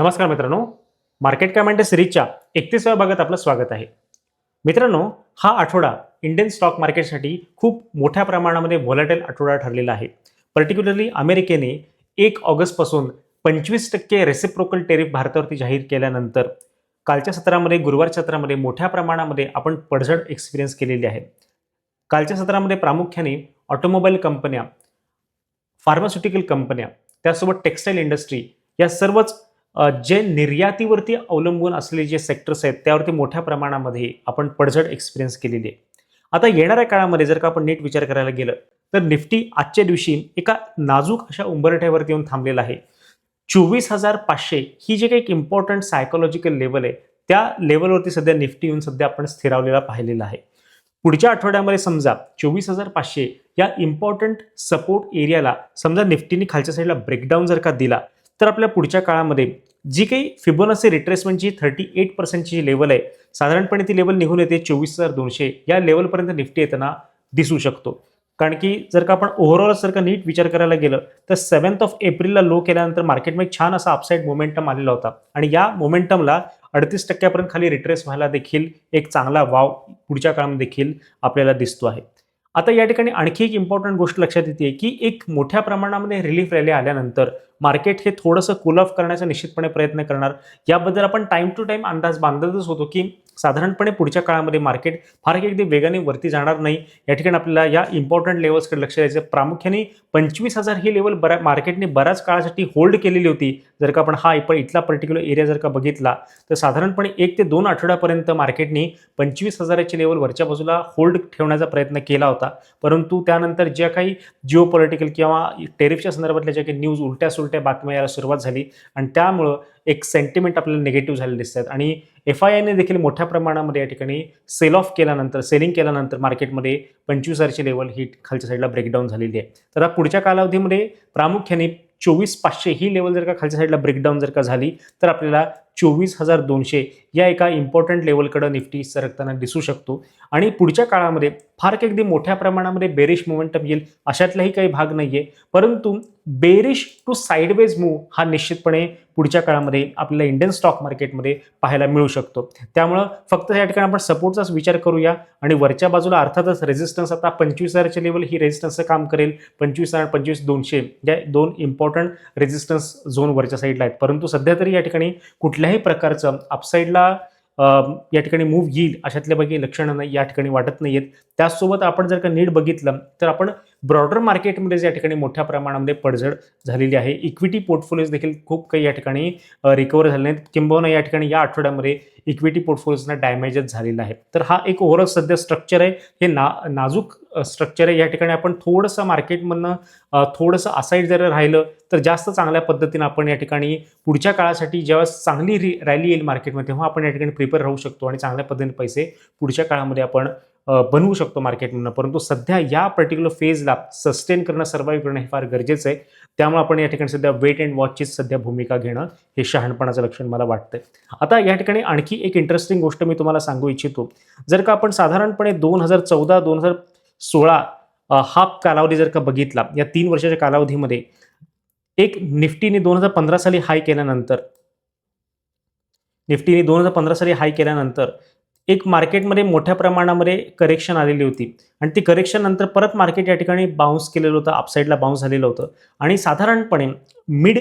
नमस्कार मित्रांनो. Market comment सिरीजच्या एकतीसव्या भागात आपलं स्वागत आहे. मित्रांनो हा आठवडा इंडियन स्टॉक मार्केटसाठी खूप मोठ्या प्रमाणामध्ये व्हॉलेटाईल आठवडा ठरलेला आहे. पर्टिक्युलरली अमेरिकेने एक ऑगस्टपासून पंचवीस टक्के रेसिप्रोकल टेरिफ भारतावरती जाहीर केल्यानंतर कालच्या सत्रामध्ये गुरुवार सत्रामध्ये मोठ्या प्रमाणामध्ये आपण पडझड एक्सपिरियन्स केलेली आहे. कालच्या सत्रामध्ये प्रामुख्याने ऑटोमोबाईल कंपन्या फार्मास्युटिकल कंपन्या त्यासोबत टेक्स्टाईल इंडस्ट्री या सर्वच जे निर्यातीवरती अवलंबून असलेले जे सेक्टर्स आहेत त्यावरती मोठ्या प्रमाणामध्ये आपण पडझड एक्सपिरियन्स केलेली आहे. आता येणाऱ्या काळामध्ये जर का आपण नीट विचार करायला गेलं तर निफ्टी आजच्या दिवशी एका नाजूक अशा उंबरठ्यावरती येऊन थांबलेला आहे. चोवीस हजार पाचशे ही जे काही इम्पॉर्टंट सायकोलॉजिकल लेवल आहे त्या लेवलवरती सध्या निफ्टी येऊन सध्या आपण स्थिरावलेला पाहिलेला आहे. पुढच्या आठवड्यामध्ये समजा चोवीस हजार पाचशे या इम्पॉर्टंट सपोर्ट एरियाला समजा निफ्टीने खालच्या साईडला ब्रेकडाऊन जर का दिला तर आपल्या पुढच्या काळामध्ये जी काही फिबोनाची रिट्रेसमेंटची थर्टी एट पर्सेंटची जी लेवल आहे साधारणपणे ती लेवल निघून येते चोवीस हजार दोनशे. या लेवलपर्यंत निफ्टी येताना दिसू शकतो. कारण की जर का आपण ओव्हरऑल जर का नीट विचार करायला गेलं तर सेवन्थ ऑफ एप्रिलला लो केल्यानंतर मार्केटमध्ये छान असा अपसाईड मोमेंटम आलेला होता. आणि या मोमेंटमला अडतीस टक्क्यापर्यंत खाली रिट्रेस व्हायला देखील एक चांगला वाव पुढच्या काळामध्ये देखील आपल्याला दिसतो आहे. आता या ठिकाणी आणखी एक इम्पॉर्टंट गोष्ट लक्षात येते की एक मोठ्या प्रमाणामध्ये रिलीफ रॅली आल्यानंतर मार्केट हे थोडंसं कूल ऑफ करण्याचा निश्चितपणे प्रयत्न करणार. याबद्दल आपण टाईम टू टाईम अंदाज बांधतच होतो की साधारणपणे पुढच्या काळामध्ये मार्केट फार काही अगदी वेगाने वरती जाणार नाही. या ठिकाणी आपल्याला या इम्पॉर्टंट लेवल्सकडे लक्ष द्यायचं प्रामुख्याने पंचवीस हजार ही लेवल बऱ्या मार्केटने बऱ्याच काळासाठी होल्ड केलेली होती. जर का आपण हा इप- इथला पर्टिक्युलर एरिया जर का बघितला तर साधारणपणे एक ते दोन आठवड्यापर्यंत मार्केटने पंचवीस हजाराची लेवल वरच्या बाजूला होल्ड ठेवण्याचा प्रयत्न केला होता. परंतु त्यानंतर ज्या काही जिओ पॉलिटिकल किंवा टेरिफच्या संदर्भातल्या ज्या काही न्यूज उलट्या सुलट्या बातम्या यायला सुरुवात झाली आणि त्यामुळं एक सेंटिमेंट आपल्याला निगेटिव्ह झालेले दिसतात आणि एफ आय आयने देखील मोठ्या प्रमाणामध्ये या ठिकाणी सेल ऑफ केल्यानंतर सेलिंग केल्यानंतर मार्केटमध्ये पंचवीस हजारची लेवल ही खालच्या साईडला ब्रेकडाऊन झालेली आहे. तर आता पुढच्या कालावधीमध्ये प्रामुख्याने चोवीस पाचशे ही लेवल जर का खालच्या साईडला ब्रेकडाऊन जर का झाली तर आपल्याला चोवीस हजार दोनशे या एका इम्पॉर्टंट लेवलकडं निफ्टी सरकताना दिसू शकतो. आणि पुढच्या काळामध्ये फार काही अगदी मोठ्या प्रमाणामध्ये बेरिश मोमेंटम येईल अशातलाही काही भाग नाही आहे परंतु बेरिश टू साईडवेज मूव्ह हा निश्चितपणे पुढच्या काळामध्ये आपल्याला इंडियन स्टॉक मार्केटमध्ये पाहायला मिळू शकतो. त्यामुळं फक्त या ठिकाणी आपण सपोर्टचाच विचार करूया. आणि वरच्या बाजूला अर्थातच रेजिस्टन्स आता पंचवीस हजारच्या लेवल ही रेजिस्टन्सचं काम करेल. पंचवीस हजार पंचवीस दोनशे या दोन इम्पॉर्टंट रेझिस्टन्स झोन वरच्या साईडला आहेत. परंतु सध्या तरी या ठिकाणी कुठल्याही प्रकारचं अपसाईडला या ठिकाणी मूव्ह येईल अशातल्या बाकी लक्षणं नाही या ठिकाणी वाटत नाही आहेत त्याचसोबत आपण जर का नीट बघितलं तर आपण ब्रॉडर मार्केटमध्ये या ठिकाणी मोठ्या प्रमाणामध्ये पडझड झालेली आहे. इक्विटी पोर्टफोलिओज देखील खूप काही या ठिकाणी रिकवर झाले नाहीत. किंबहुना या ठिकाणी या आठवड्यामध्ये इक्विटी पोर्टफोलिओजना डॅमेजच झालेला आहे. तर हा एक ओव्हरऑल सध्या स्ट्रक्चर आहे. हे ना नाजूक स्ट्रक्चर आहे. या ठिकाणी आपण थोडंसं मार्केटमधनं थोडंसं असाईड जर राहिलं तर जास्त चांगल्या पद्धतीनं आपण या ठिकाणी पुढच्या काळासाठी जेव्हा चांगली रॅली येईल मार्केटमध्ये तेव्हा आपण या ठिकाणी प्रिपेअर राहू शकतो आणि चांगल्या पद्धतीने पैसे पुढच्या काळामध्ये आपण बनवू शकतो मार्केटमधनं परंतु सध्या या पर्टिक्युलर फेजला सस्टेन करणं सर्वाईव्ह करणं हे फार गरजेचं आहे. त्यामुळे आपण या ठिकाणी सध्या वेट अँड वॉचचीच सध्या भूमिका घेणं हे शहाणपणाचं लक्षण मला वाटतंय. आता या ठिकाणी आणखी एक इंटरेस्टिंग गोष्ट मी तुम्हाला सांगू इच्छितो. जर का आपण साधारणपणे दोन हजार चौदा दोन हजार सोळा हा कालावधी जर का बघितला या तीन वर्षाच्या कालावधीमध्ये एक निफ्टीने दोन हजार पंधरा साली हाय केल्यानंतर निफ्टीने दोन हजार पंधरा साली हाय केल्यानंतर एक मार्केटमध्ये मोठ्या प्रमाणामध्ये करेक्शन आलेली होती. आणि ती करेक्शन नंतर परत मार्केट या ठिकाणी बाउन्स केलेलं होतं अपसाईडला बाउन्स झालेलं होतं. आणि साधारणपणे मिड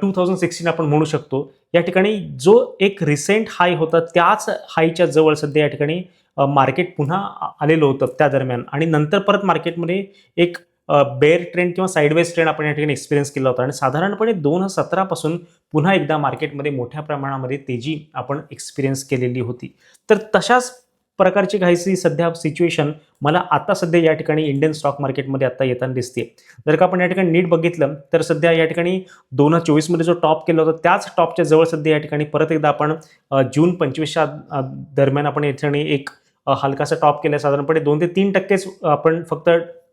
टू थाउजंड सिक्स्टीन आपण म्हणू शकतो या ठिकाणी जो एक रिसेंट हाय होता त्याच हायच्या जवळ सध्या या ठिकाणी मार्केट पुन्हा आलेलं होतं त्या दरम्यान. आणि नंतर परत मार्केटमध्ये एक बेअर ट्रेंड किंवा साईडवेज ट्रेंड आपण या ठिकाणी एक्सपिरियन्स केला होता. आणि साधारणपणे दोन हजार सतरापासून पुन्हा एकदा मार्केटमध्ये मोठ्या प्रमाणामध्ये तेजी आपण एक्सपिरियन्स केलेली होती. तर तशाच प्रकारची काहीशी सध्या सिच्युएशन मला आता सध्या या ठिकाणी इंडियन स्टॉक मार्केटमध्ये आता येताना दिसते जर का आपण या ठिकाणी नीट बघितलं तर सध्या या ठिकाणी दोन हजार चोवीसमध्ये जो टॉप केला होता त्याच टॉपच्या जवळ सध्या या ठिकाणी परत एकदा आपण जून पंचवीसच्या दरम्यान आपण या ठिकाणी एक हलकासा टॉप केला साधारणपणे दोन ते तीन टक्केच आपण फक्त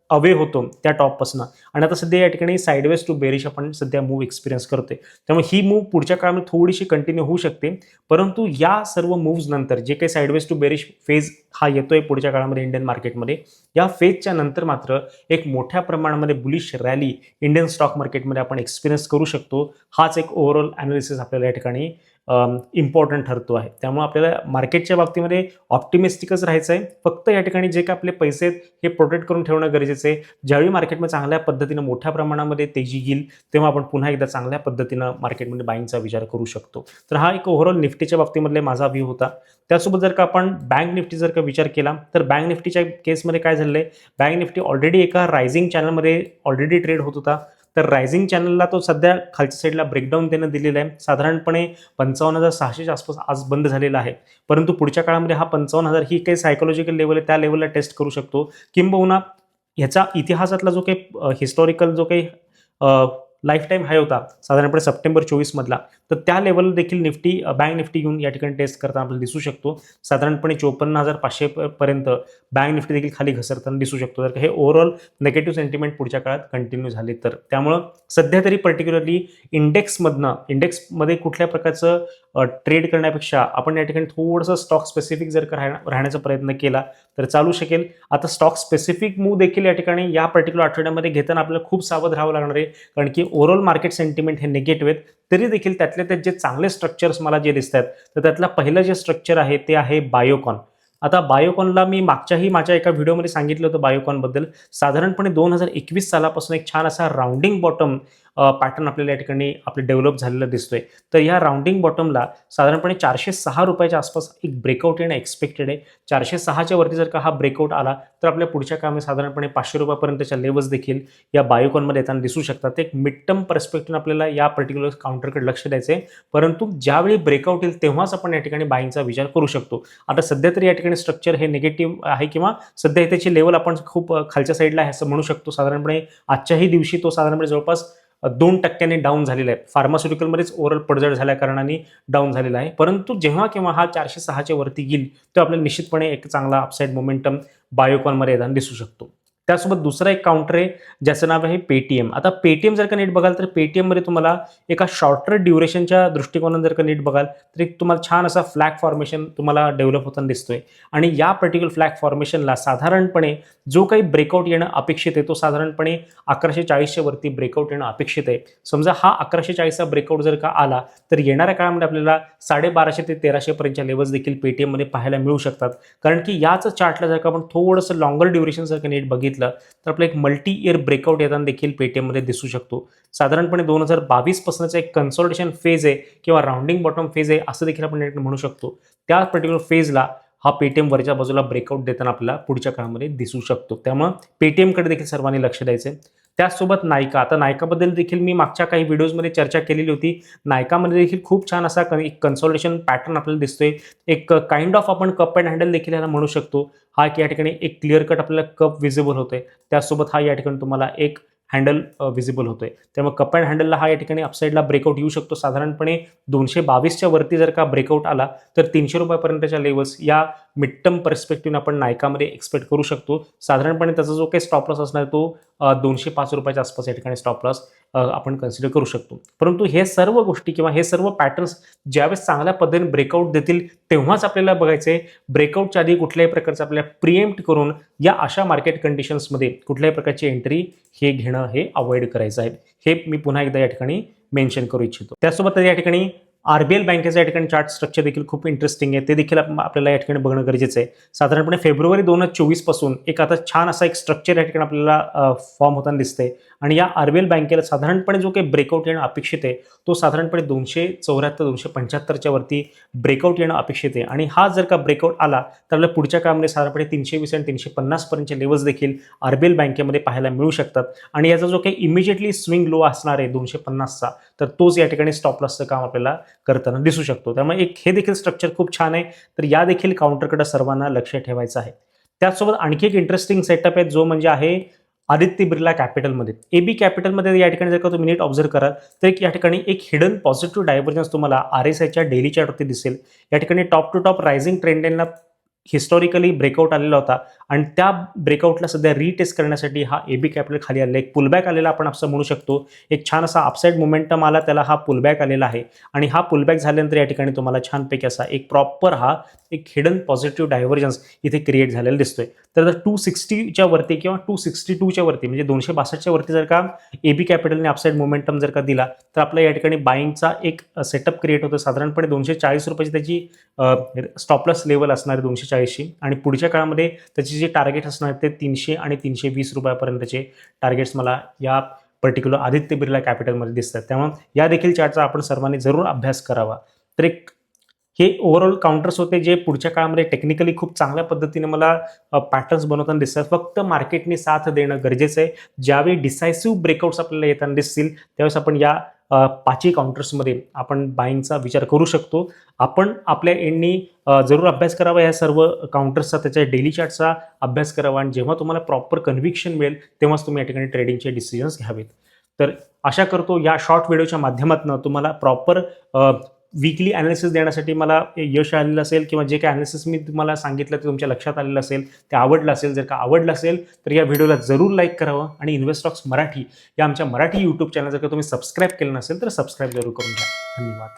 अवे होतो त्या टॉपपासून आणि आता सध्या या ठिकाणी साईडवेज टू बेरिश आपण सध्या मूव्ह एक्सपिरियन्स करतोय. त्यामुळे ही मूव्ह पुढच्या काळामध्ये थोडीशी कंटिन्यू होऊ शकते. परंतु या सर्व मूव्ज नंतर जे काही साईडवेज टू बेरिश फेज हा येतोय पुढच्या काळामध्ये इंडियन मार्केटमध्ये या फेजच्या नंतर मात्र एक मोठ्या प्रमाणामध्ये बुलिश रॅली इंडियन स्टॉक मार्केटमध्ये आपण एक्सपिरियन्स करू शकतो. हाच एक ओव्हरऑल अनालिसिस आपल्याला या ठिकाणी इम्पॉर्टंट ठरतो आहे. त्यामुळे आपल्याला मार्केटच्या बाबतीमध्ये ऑप्टिमिस्टिकच राहायचं आहे. फक्त या ठिकाणी जे काय आपले पैसे आहेत हे प्रोटेक्ट करून ठेवणं गरजेचं आहे. ज्यावेळी मार्केटमध्ये चांगल्या पद्धतीनं मोठ्या प्रमाणामध्ये तेजी येईल तेव्हा आपण पुन्हा एकदा चांगल्या पद्धतीनं मार्केटमध्ये बाईंगचा विचार करू शकतो. तर हा एक ओव्हरऑल निफ्टीच्या बाबतीमधले माझा व्ह्यू होता. त्यासोबत जर का आपण बँक निफ्टी जर का विचार केला तर बँक निफ्टीच्या केसमध्ये काय झालं आहे बँक निफ्टी ऑलरेडी एका रायझिंग चॅनलमध्ये ऑलरेडी ट्रेड होत होता. तर रायझिंग चॅनलला तो सध्या खालच्या साईडला ब्रेकडाऊन त्यानं दिलेला आहे. साधारणपणे पंचावन्न हजार सहाशेच्या आसपास आज बंद झालेला आहे. परंतु पुढच्या काळामध्ये हा पंचावन्न हजार ही काही सायकोलॉजिकल लेवल आहे त्या लेवलला टेस्ट करू शकतो. किंबहुना ह्याचा इतिहासातला जो काही हिस्टॉरिकल जो काही लाईफ टाईम हाय होता. साधारणपणे सप्टेंबर चोवीसमधला तर त्या लेवल देखील निफ्टी बँक निफ्टी घेऊन या ठिकाणी टेस्ट करताना आपल्याला दिसू शकतो. साधारणपणे चोपन्न हजार पाचशे पर्यंत बँक निफ्टी देखील खाली घसरताना दिसू शकतो. तर हे ओव्हरऑल नेगेटिव्ह सेंटिमेंट पुढच्या काळात कंटिन्यू झाले तर. त्यामुळं सध्या तरी पर्टिक्युलरली इंडेक्समधनं इंडेक्समध्ये कुठल्या प्रकारचं ट्रेड करण्यापेक्षा आपण या ठिकाणी थोडंसं स्टॉक स्पेसिफिक जर का राहण्या- राहण्याचा प्रयत्न केला तर चालू शकेल. आता स्टॉक स्पेसिफिक मूव देखील या ठिकाणी या पर्टिक्युलर आठवड्यामध्ये घेताना आपल्याला खूप सावध राहावं लागणार आहे. कारण की ओव्हरऑल मार्केट सेंटिमेंट हे निगेटिव्ह आहेत. तरी देखील त्यातले त्यात जे चांगले स्ट्रक्चर्स मला जे दिसत आहेत तर त्यातलं पहिलं जे स्ट्रक्चर आहे ते आहे बायोकॉन आता बायोकॉनला मी मागच्याही माझ्या एका व्हिडिओमध्ये सांगितलं होतं बायोकॉनबद्दल साधारणपणे दोन हजार एकवीस सालापासून एक छान असा राऊंडिंग बॉटम पॅटर्न आपल्याला या ठिकाणी आपले डेव्हलप झालेला दिसतोय. तर या राऊंडिंग बॉटमला साधारणपणे चारशे सहा रुपयाच्या आसपास एक ब्रेकआउट येणं एक्सपेक्टेड आहे. चारशे सहाच्या वरती जर का हा ब्रेकआउट आला तर आपल्या पुढच्या कामी साधारणपणे पाचशे रुपयापर्यंतच्या लेवल्स देखील या बायोकॉनमध्ये येताना दिसू शकतात. एक मिड टर्म पर्स्पेक्टिव्ह आपल्याला या पर्टिक्युलर काउंटरकडे लक्ष द्यायचं आहे परंतु ज्यावेळी ब्रेकआउट येईल तेव्हाच आपण या ठिकाणी बाईंगचा विचार करू शकतो. आता सध्या तरी या ठिकाणी स्ट्रक्चर हे निगेटिव्ह आहे किंवा सध्या त्याची लेवल आपण खूप खालच्या साईडला आहे असं म्हणू शकतो. साधारणपणे आजच्याही दिवशी तो साधारणपणे जवळपास दोन टक्क्यांनी डाऊन झालेला आहे. फार्मास्युटिकलमध्येच ओव्हरऑल पडझड झाल्या कारणाने डाऊन झालेला आहे. परंतु जेव्हा केव्हा हा चारशे सहाच्या वरती येईल तो आपल्याला निश्चितपणे एक चांगला अपसाईड मोमेंटम बायोकॉनमध्ये येताना दिसू शकतो. त्यासोबत दुसरा एक काउंटर आहे ज्याचं नाव आहे पेटीएम आता पेटीएम जर का नीट बघाल तर पेटीएममध्ये तुम्हाला एका शॉर्टर ड्युरेशनच्या दृष्टिकोनात जर का नीट बघाल तर एक तुम्हाला छान असा फ्लॅग फॉर्मेशन तुम्हाला डेव्हलप होताना दिसतोय. आणि या पर्टिक्युलर फ्लॅग फॉर्मेशनला साधारणपणे जो काही ब्रेकआउट येणं अपेक्षित आहे तो साधारणपणे अकराशे चाळीसच्या वरती ब्रेकआउट येणं अपेक्षित आहे. समजा हा अकराशे चाळीसचा ब्रेकआउट जर का आला तर येणाऱ्या काळामध्ये आपल्याला साडेबाराशे ते तेराशेपर्यंतच्या लेवल्स देखील पेटीएममध्ये पाहायला मिळू शकतात. कारण की याच चार्टला जर का आपण थोडंसं लॉंगर ड्युरेशन जर का नीट बघितलं तर आपलं एक मल्टी इयर ब्रेकआउट येताना देखील पेटीएममध्ये दिसू शकतो. साधारणपणे दोन हजार बावीसपासूनचा एक कन्सॉल्टेशन फेज आहे किंवा राऊंडिंग बॉटम फेज आहे असं देखील आपण म्हणू शकतो. त्या पर्टिक्युलर फेजला हा पेटीएम वरच्या बाजूला ब्रेकआउट देताना आपल्याला पुढच्या काळामध्ये दिसू शकतो. त्यामुळं पेटीएमकडे देखील सर्वांनी लक्ष द्यायचं आहे त्याचसोबत नायका. आता नायकाबद्दल देखील मी मागच्या काही व्हिडिओजमध्ये चर्चा केलेली होती. नायकामध्ये देखील खूप छान असा एक कन्सॉल्टेशन पॅटर्न आपल्याला दिसतोय. एक काइंड ऑफ आपण कप अँड हँडल देखील याला म्हणू शकतो. हा या ठिकाणी एक क्लिअर कट आपल्याला कप विजिबल होतोय. त्यासोबत हा या ठिकाणी तुम्हाला एक हँडल विजिबल होतोय. त्यामुळे कप अँड हँडलला हा या ठिकाणी अपसाईडला ब्रेकआउट येऊ शकतो. साधारणपणे दोनशे बावीसच्या वरती जर का ब्रेकआउट आला तर तीनशे रुपयापर्यंतच्या लेवल्स या मिड टर्म पर्स्पेक्टिव्हने आपण नायकामध्ये एक्सपेक्ट करू शकतो. साधारणपणे त्याचा जो काही स्टॉप लॉस असणार तो दोनशे पाच रुपयाच्या आसपास या ठिकाणी स्टॉप लॉस आपण कन्सिडर करू शकतो. परंतु हे सर्व गोष्टी किंवा हे सर्व पॅटर्न्स ज्यावेळेस चांगल्या पद्धतीने ब्रेकआउट देतील तेव्हाच आपल्याला बघायचं आहे ब्रेकआउटच्या आधी कुठल्याही प्रकारचं आपल्याला प्रिएम्प्ट करून या अशा मार्केट कंडिशन्समध्ये कुठल्याही प्रकारची एंट्री हे घेणं हे अवॉइड करायचं आहे. हे मी पुन्हा एकदा या ठिकाणी मेन्शन करू इच्छितो. त्यासोबत या ठिकाणी आरबीएल बँकेचा या ठिकाणी चार्ट स्ट्रक्चर देखील खूप इंटरेस्टिंग आहे. ते देखील आपल्याला या ठिकाणी बघणं गरजेचं आहे. साधारणपणे फेब्रुवारी दोन हजार चोवीसपासून एक आता छान असा एक स्ट्रक्चर या ठिकाणी आपल्याला फॉर्म होताना दिसते आणि या आरबीएल बँकेला साधारणपणे जो काही ब्रेकआउट येणं अपेक्षित आहे तो साधारणपणे दोनशे चौऱ्याहत्तर दोनशे पंच्याहत्तरच्या वरती ब्रेकआउट येणं अपेक्षित आहे. आणि हा जर का ब्रेकआउट आला तर आपल्या पुढच्या काळामध्ये साधारणपणे तीनशे वीस आणि तीनशे पन्नासपर्यंतचे लेवल्स देखील आरबीएल बँकेमध्ये पाहायला मिळू शकतात. आणि याचा जो काही इमिजिएटली स्विंग लो असणार आहे दोनशे पन्नासचा तर तोच या ठिकाणी स्टॉप लॉसचं काम आपल्याला करताना दिसू शकतो. त्यामुळे एक हे देखील स्ट्रक्चर खूप छान आहे. तर या देखील काउंटरकडे सर्वांना लक्ष ठेवायचं आहे. त्याचसोबत आणखी एक इंटरेस्टिंग सेटअप आहे जो म्हणजे आहे आदित्य बिर्ला कॅपिटलमध्ये ए बी कॅपिटलमध्ये या ठिकाणी जर का तुम्ही नीट ऑब्झर्व कराल तर एक या ठिकाणी एक हिडन पॉझिटिव्ह डायव्हर्जन्स तुम्हाला आर एस आयच्या डेली चार्टवरती दिसेल. या ठिकाणी टॉप टू टॉप रायझिंग ट्रेंडेनला हिस्टॉरिकली ब्रेकआउट आलेला होता. आणि त्या ब्रेकआउटला सध्या रिटेस्ट करण्यासाठी हा ए बी कॅपिटल खाली आलेला एक पुलबॅक आलेला आपण असं म्हणू शकतो. एक छान असा अपसाईड मोमेंटम आला त्याला हा पुलबॅक आलेला आहे. आणि हा पुलबॅक झाल्यानंतर या ठिकाणी तुम्हाला छानपैकी असा एक प्रॉपर हा एक हिडन पॉझिटिव्ह डायव्हर्जन्स इथे क्रिएट झालेला दिसतोय. तर टू सिक्स्टीच्या वरती किंवा टू सिक्स्टी टूच्या वरती म्हणजे दोनशे बासष्टच्या वरती जर का ए बी कॅपिटलने अपसाईड मोमेंटम जर का दिला तर आपला या ठिकाणी बाईंगचा एक सेटअप क्रिएट होतो. साधारणपणे दोनशे चाळीस रुपयाची त्याची स्टॉपलस लेवल असणार आहे दोनशे चाळीसची. आणि पुढच्या काळामध्ये त्याची जे टार्गेट असणार आहेत ते तीनशे आणि तीनशे वीस रुपयापर्यंतचे टार्गेट्स मला या पर्टिक्युलर आदित्य बिर्ला कॅपिटलमध्ये दिसतात. त्यामुळे या देखील चार्टचा आपण सर्वांनी जरूर अभ्यास करावा. तर एक हे ओव्हरऑल काउंटर्स होते जे पुढच्या काळामध्ये टेक्निकली खूप चांगल्या पद्धतीने मला पॅटर्न्स बनवताना दिसतात. फक्त मार्केटने साथ देणं गरजेचं आहे. ज्यावेळी डिसायसिव्ह ब्रेकआउट्स आपल्याला येताना दिसतील त्यावेळेस आपण या पाचही काउंटर्समध्ये आपण बाईंगचा विचार करू शकतो. आपण आपल्या एंडनी जरूर अभ्यास करावा या सर्व काउंटर्सचा त्याच्या डेली चार्टचा अभ्यास करावा आणि जेव्हा तुम्हाला प्रॉपर कन्व्हिक्शन मिळेल तेव्हाच तुम्ही या ठिकाणी ट्रेडिंगचे डिसिजन्स घ्यावेत. तर आशा करतो या शॉर्ट व्हिडिओच्या माध्यमातून तुम्हाला प्रॉपर वीकली ॲनालिसिस देण्यासाठी मला यश आलेलं असेल किंवा जे काही ॲनालिसिस मी तुम्हाला सांगितलं ते तुमच्या लक्षात आलेलं असेल ते आवडलं असेल जर का आवडलं असेल तर या व्हिडिओला जरूर लाईक करावं आणि इन्व्हेस्टॉक्स मराठी या आमच्या मराठी यूट्यूब चॅनल जर का तुम्ही सबस्क्राईब केलं नसेल तर सबस्क्राईब जरूर करून घ्या. धन्यवाद.